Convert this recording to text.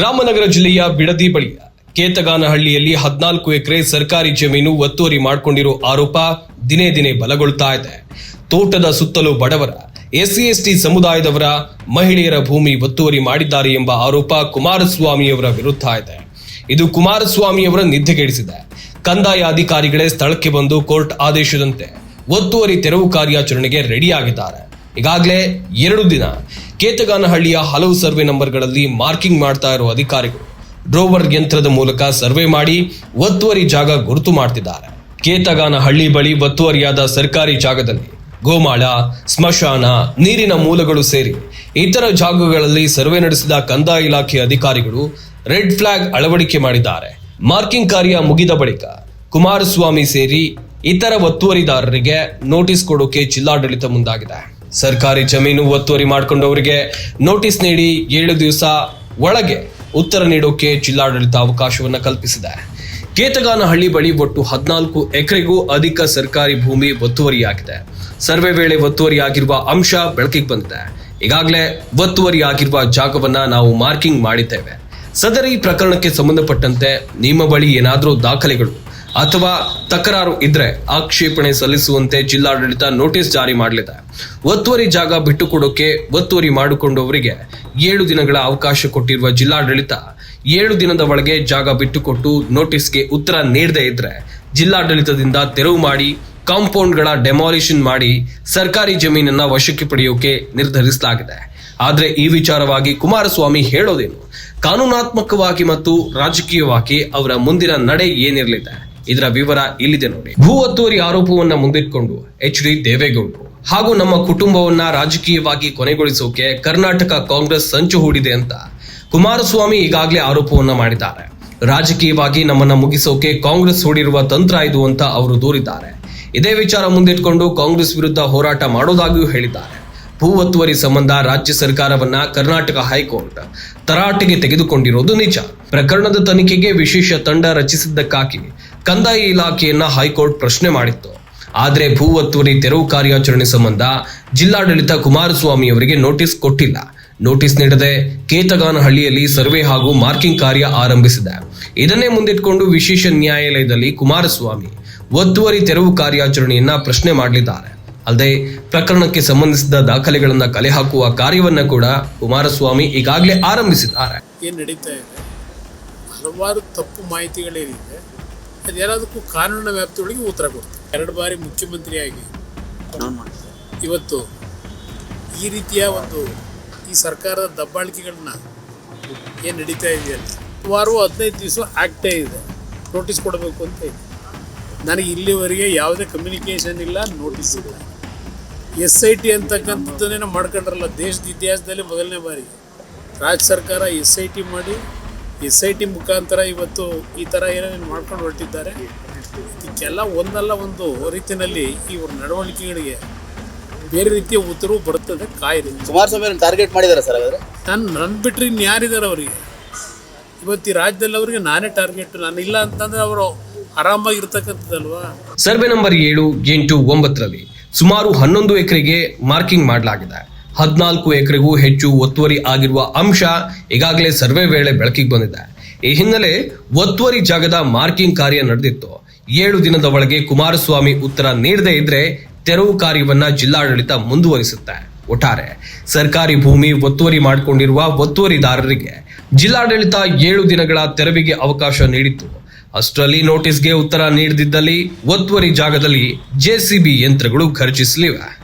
ರಾಮನಗರ ಜಿಲ್ಲೆಯ ಬಿಡದಿ ಬಳಿಯ ಕೇತಗಾನಹಳ್ಳಿಯಲ್ಲಿ ಹದಿನಾಲ್ಕು ಎಕರೆ ಸರ್ಕಾರಿ ಜಮೀನು ಒತ್ತುವರಿ ಮಾಡಿಕೊಂಡಿರೋ ಆರೋಪ ದಿನೇ ದಿನೇ ಬಲಗೊಳ್ತಾ ಇದೆ. ತೋಟದ ಸುತ್ತಲೂ ಬಡವರ, ಎಸ್ಸಿ, ಎಸ್ಟಿ ಸಮುದಾಯದವರ, ಮಹಿಳೆಯರ ಭೂಮಿ ಒತ್ತುವರಿ ಮಾಡಿದ್ದಾರೆ ಎಂಬ ಆರೋಪ ಕುಮಾರಸ್ವಾಮಿಯವರ ವಿರುದ್ಧ ಇದೆ. ಇದು ಕುಮಾರಸ್ವಾಮಿಯವರ ನಿದ್ದೆಗೆಡಿಸಿದೆ. ಕಂದಾಯ ಅಧಿಕಾರಿಗಳೇ ಸ್ಥಳಕ್ಕೆ ಬಂದು ಕೋರ್ಟ್ ಆದೇಶದಂತೆ ಒತ್ತುವರಿ ತೆರವು ಕಾರ್ಯಾಚರಣೆಗೆ ರೆಡಿಯಾಗಿದ್ದಾರೆ. ಈಗಾಗಲೇ ಎರಡು ದಿನ ಕೇತಗಾನಹಳ್ಳಿಯ ಹಲವು ಸರ್ವೆ ನಂಬರ್ಗಳಲ್ಲಿ ಮಾರ್ಕಿಂಗ್ ಮಾಡ್ತಾ ಇರುವ ಅಧಿಕಾರಿಗಳು ಡ್ರೋವರ್ ಯಂತ್ರದ ಮೂಲಕ ಸರ್ವೆ ಮಾಡಿ ಒತ್ತುವರಿ ಜಾಗ ಗುರುತು ಮಾಡ್ತಿದ್ದಾರೆ. ಕೇತಗಾನಹಳ್ಳಿ ಬಳಿ ಒತ್ತುವರಿಯಾದ ಸರ್ಕಾರಿ ಜಾಗದಲ್ಲಿ ಗೋಮಾಳ, ಸ್ಮಶಾನ, ನೀರಿನ ಮೂಲಗಳು ಸೇರಿ ಇತರ ಜಾಗಗಳಲ್ಲಿ ಸರ್ವೆ ನಡೆಸಿದ ಕಂದಾಯ ಇಲಾಖೆ ಅಧಿಕಾರಿಗಳು ರೆಡ್ ಫ್ಲಾಗ್ ಅಳವಡಿಕೆ ಮಾಡಿದ್ದಾರೆ. ಮಾರ್ಕಿಂಗ್ ಕಾರ್ಯ ಮುಗಿದ ಬಳಿಕ ಕುಮಾರಸ್ವಾಮಿ ಸೇರಿ ಇತರ ಒತ್ತುವರಿದಾರರಿಗೆ ನೋಟಿಸ್ ಕೊಡೋಕೆ ಜಿಲ್ಲಾಡಳಿತ ಮುಂದಾಗಿದೆ. ಸರ್ಕಾರಿ ಜಮೀನು ಒತ್ತುವರಿ ಮಾಡಿಕೊಂಡವರಿಗೆ ನೋಟಿಸ್ ನೀಡಿ ಏಳು ದಿವಸ ಒಳಗೆ ಉತ್ತರ ನೀಡೋಕೆ ಜಿಲ್ಲಾಡಳಿತ ಅವಕಾಶವನ್ನ ಕಲ್ಪಿಸಿದೆ. ಕೇತಗಾನಹಳ್ಳಿ ಬಳಿ ಒಟ್ಟು ಹದಿನಾಲ್ಕು ಎಕರೆಗೂ ಅಧಿಕ ಸರ್ಕಾರಿ ಭೂಮಿ ಒತ್ತುವರಿಯಾಗಿದೆ. ಸರ್ವೆ ವೇಳೆ ಒತ್ತುವರಿಯಾಗಿರುವ ಅಂಶ ಬೆಳಕಿಗೆ ಬಂದಿದೆ. ಈಗಾಗಲೇ ಒತ್ತುವರಿಯಾಗಿರುವ ಜಾಗವನ್ನ ನಾವು ಮಾರ್ಕಿಂಗ್ ಮಾಡಿದ್ದೇವೆ. ಸದರಿ ಪ್ರಕರಣಕ್ಕೆ ಸಂಬಂಧಪಟ್ಟಂತೆ ನಿಮ್ಮ ಬಳಿ ಏನಾದರೂ ದಾಖಲೆಗಳು ಅಥವಾ ತಕರಾರು ಇದ್ರೆ ಆಕ್ಷೇಪಣೆ ಸಲ್ಲಿಸುವಂತೆ ಜಿಲ್ಲಾಡಳಿತ ನೋಟಿಸ್ ಜಾರಿ ಮಾಡಲಿದೆ. ಒತ್ತುವರಿ ಜಾಗ ಬಿಟ್ಟುಕೊಡೋಕೆ ಒತ್ತುವರಿ ಮಾಡಿಕೊಂಡವರಿಗೆ ಏಳು ದಿನಗಳ ಅವಕಾಶ ಕೊಟ್ಟಿರುವ ಜಿಲ್ಲಾಡಳಿತ ಏಳು ದಿನದ ಒಳಗೆ ಜಾಗ ಬಿಟ್ಟುಕೊಟ್ಟು ನೋಟಿಸ್ಗೆ ಉತ್ತರ ನೀಡದೇ ಇದ್ರೆ ಜಿಲ್ಲಾಡಳಿತದಿಂದ ತೆರವು ಮಾಡಿ, ಕಾಂಪೌಂಡ್ಗಳ ಡೆಮಾಲಿಷನ್ ಮಾಡಿ ಸರ್ಕಾರಿ ಜಮೀನನ್ನ ವಶಕ್ಕೆ ಪಡೆಯೋಕೆ ನಿರ್ಧರಿಸಲಾಗಿದೆ. ಆದರೆ ಈ ವಿಚಾರವಾಗಿ ಕುಮಾರಸ್ವಾಮಿ ಹೇಳೋದೇನು? ಕಾನೂನಾತ್ಮಕವಾಗಿ ಮತ್ತು ರಾಜಕೀಯವಾಗಿ ಅವರ ಮುಂದಿನ ನಡೆ ಏನಿರಲಿದೆ? ಇದರ ವಿವರ ಇಲ್ಲಿದೆ ನೋಡಿ. ಭೂ ಒತ್ತುವರಿ ಆರೋಪವನ್ನ ಮುಂದಿಟ್ಕೊಂಡು ಎಚ್ ಡಿ ದೇವೇಗೌಡರು ಹಾಗೂ ನಮ್ಮ ಕುಟುಂಬವನ್ನ ರಾಜಕೀಯವಾಗಿ ಕೊನೆಗೊಳಿಸೋಕೆ ಕರ್ನಾಟಕ ಕಾಂಗ್ರೆಸ್ ಸಂಚು ಹೂಡಿದೆ ಅಂತ ಕುಮಾರಸ್ವಾಮಿ ಈಗಾಗಲೇ ಆರೋಪವನ್ನ ಮಾಡಿದ್ದಾರೆ. ರಾಜಕೀಯವಾಗಿ ನಮ್ಮನ್ನ ಮುಗಿಸೋಕೆ ಕಾಂಗ್ರೆಸ್ ಹೂಡಿರುವ ತಂತ್ರ ಇದು ಅಂತ ಅವರು ದೂರಿದ್ದಾರೆ. ಇದೇ ವಿಚಾರ ಮುಂದಿಟ್ಕೊಂಡು ಕಾಂಗ್ರೆಸ್ ವಿರುದ್ಧ ಹೋರಾಟ ಮಾಡೋದಾಗಿಯೂ ಹೇಳಿದ್ದಾರೆ. ಭೂ ಒತ್ತುವರಿ ಸಂಬಂಧ ರಾಜ್ಯ ಸರ್ಕಾರವನ್ನ ಕರ್ನಾಟಕ ಹೈಕೋರ್ಟ್ ತರಾಟೆಗೆ ತೆಗೆದುಕೊಂಡಿರೋದು ನಿಜ. ಪ್ರಕರಣದ ತನಿಖೆಗೆ ವಿಶೇಷ ತಂಡ ರಚಿಸಿದ್ದಕ್ಕಾಗಿ ಕಂದಾಯ ಇಲಾಖೆಯನ್ನ ಹೈಕೋರ್ಟ್ ಪ್ರಶ್ನೆ ಮಾಡಿತ್ತು. ಆದರೆ ಭೂ ಒತ್ತುವರಿ ತೆರವು ಕಾರ್ಯಾಚರಣೆ ಸಂಬಂಧ ಜಿಲ್ಲಾಡಳಿತ ಕುಮಾರಸ್ವಾಮಿ ಅವರಿಗೆ ನೋಟಿಸ್ ಕೊಟ್ಟಿಲ್ಲ. ನೋಟಿಸ್ ನೀಡದೆ ಕೇತಗಾನಹಳ್ಳಿಯಲ್ಲಿ ಸರ್ವೆ ಹಾಗೂ ಮಾರ್ಕಿಂಗ್ ಕಾರ್ಯ ಆರಂಭಿಸಿದೆ. ಇದನ್ನೇ ಮುಂದಿಟ್ಕೊಂಡು ವಿಶೇಷ ನ್ಯಾಯಾಲಯದಲ್ಲಿ ಕುಮಾರಸ್ವಾಮಿ ಒತ್ತುವರಿ ತೆರವು ಕಾರ್ಯಾಚರಣೆಯನ್ನ ಪ್ರಶ್ನೆ ಮಾಡಲಿದ್ದಾರೆ. ಅಲ್ಲದೆ ಪ್ರಕರಣಕ್ಕೆ ಸಂಬಂಧಿಸಿದ ದಾಖಲೆಗಳನ್ನು ಕಲೆ ಹಾಕುವ ಕಾರ್ಯವನ್ನ ಕೂಡ ಕುಮಾರಸ್ವಾಮಿ ಈಗಾಗಲೇ ಆರಂಭಿಸಿದ್ದಾರೆ. ಏನು ನಡೀತಾ ಇದೆ? ಹಲವಾರು ತಪ್ಪು ಮಾಹಿತಿಗಳೇನಿದೆ ಅದೇನಾದಕ್ಕೂ ಕಾನೂನಿನ ವ್ಯಾಪ್ತಿಯೊಳಗೆ ಉತ್ತರ ಕೊಡ್ತಾರೆ. ಎರಡು ಬಾರಿ ಮುಖ್ಯಮಂತ್ರಿಯಾಗಿ ಇವತ್ತು ಈ ರೀತಿಯ ಒಂದು ಈ ಸರ್ಕಾರದ ದಬ್ಬಾಳಿಕೆಗಳನ್ನ ಏನು ನಡೀತಾ ಇದೆಯಲ್ಲ ಸುಮಾರು ಹದಿನೈದು ದಿವಸ ಆಗ್ತಾ ಇದೆ. ನೋಟಿಸ್ ಕೊಡಬೇಕು ಅಂತ ಇದೆ. ನನಗೆ ಇಲ್ಲಿವರೆಗೆ ಯಾವುದೇ ಕಮ್ಯುನಿಕೇಷನ್ ಇಲ್ಲ ನೋಟಿಸ್ ಇಲ್ಲ. ಎಸ್ ಐ ಟಿ ಅಂತಕ್ಕಂಥದ್ದನ್ನೇನೋ ಮಾಡ್ಕೊಂಡ್ರಲ್ಲ ದೇಶದ ಇತಿಹಾಸದಲ್ಲಿ ಮೊದಲನೇ ಬಾರಿ. ರಾಜ್ಯ ಸರ್ಕಾರ ಎಸ್ ಐ ಟಿ ಮಾಡಿ ಎಸ್ ಐ ಟಿ ಮುಖಾಂತರ ಇವತ್ತು ಈ ಥರ ಏನೇನು ಮಾಡ್ಕೊಂಡು ಹೊರಟಿದ್ದಾರೆ. ಇದಕ್ಕೆಲ್ಲ ಒಂದಲ್ಲ ಒಂದು ರೀತಿಯಲ್ಲಿ ಇವ್ರ ನಡವಳಿಕೆಗಳಿಗೆ ಬೇರೆ ರೀತಿಯ ಉತ್ತರವು ಬರ್ತದೆ ಕಾಯಿದೆ. ಕುಮಾರಸ್ವಾಮಿ ಟಾರ್ಗೆಟ್ ಮಾಡಿದ್ದಾರೆ ಸರ್ ಹಾಗಾದ್ರೆ? ನಾನು ನನ್ನ ಬಿಟ್ಟರೆ ಇನ್ಯಾರಿದ್ದಾರೆ ಅವರಿಗೆ? ಇವತ್ತು ಈ ರಾಜ್ಯದಲ್ಲಿ ಅವರಿಗೆ ನಾನೇ ಟಾರ್ಗೆಟ್ ನಾನು ಇಲ್ಲ ಅಂತಂದರೆ ಅವರು ಆರಾಮಾಗಿರ್ತಕ್ಕಂಥದ್ದಲ್ವಾ? ಸರ್ವೆ ನಂಬರ್ ಏಳು ಎಂಟು ಒಂಬತ್ತರಲ್ಲಿ ಸುಮಾರು ಹನ್ನೊಂದು ಎಕರೆಗೆ ಮಾರ್ಕಿಂಗ್ ಮಾಡಲಾಗಿದೆ. ಹದಿನಾಲ್ಕು ಎಕರೆಗೂ ಹೆಚ್ಚು ಒತ್ತುವರಿ ಆಗಿರುವ ಅಂಶ ಈಗಾಗಲೇ ಸರ್ವೆ ವೇಳೆ ಬೆಳಕಿಗೆ ಬಂದಿದೆ. ಈ ಹಿನ್ನೆಲೆ ಒತ್ತುವರಿ ಜಾಗದ ಮಾರ್ಕಿಂಗ್ ಕಾರ್ಯ ನಡೆದಿತ್ತು. ಏಳು ದಿನದ ಒಳಗೆ ಕುಮಾರಸ್ವಾಮಿ ಉತ್ತರ ನೀಡದೇ ಇದ್ರೆ ತೆರವು ಕಾರ್ಯವನ್ನ ಜಿಲ್ಲಾಡಳಿತ ಮುಂದುವರಿಸುತ್ತೆ. ಒಟ್ಟಾರೆ ಸರ್ಕಾರಿ ಭೂಮಿ ಒತ್ತುವರಿ ಮಾಡಿಕೊಂಡಿರುವ ಒತ್ತುವರಿದಾರರಿಗೆ ಜಿಲ್ಲಾಡಳಿತ ಏಳು ದಿನಗಳ ತೆರವಿಗೆ ಅವಕಾಶ ನೀಡಿತ್ತು. ಅಷ್ಟರಲ್ಲಿ ನೋಟಿಸ್ಗೆ ಉತ್ತರ ನೀಡದಿದ್ದಲ್ಲಿ ಒತ್ತುವರಿ ಜಾಗದಲ್ಲಿ ಜೆಸಿಬಿ ಯಂತ್ರಗಳು ಖರ್ಚಿಸಲಿವೆ.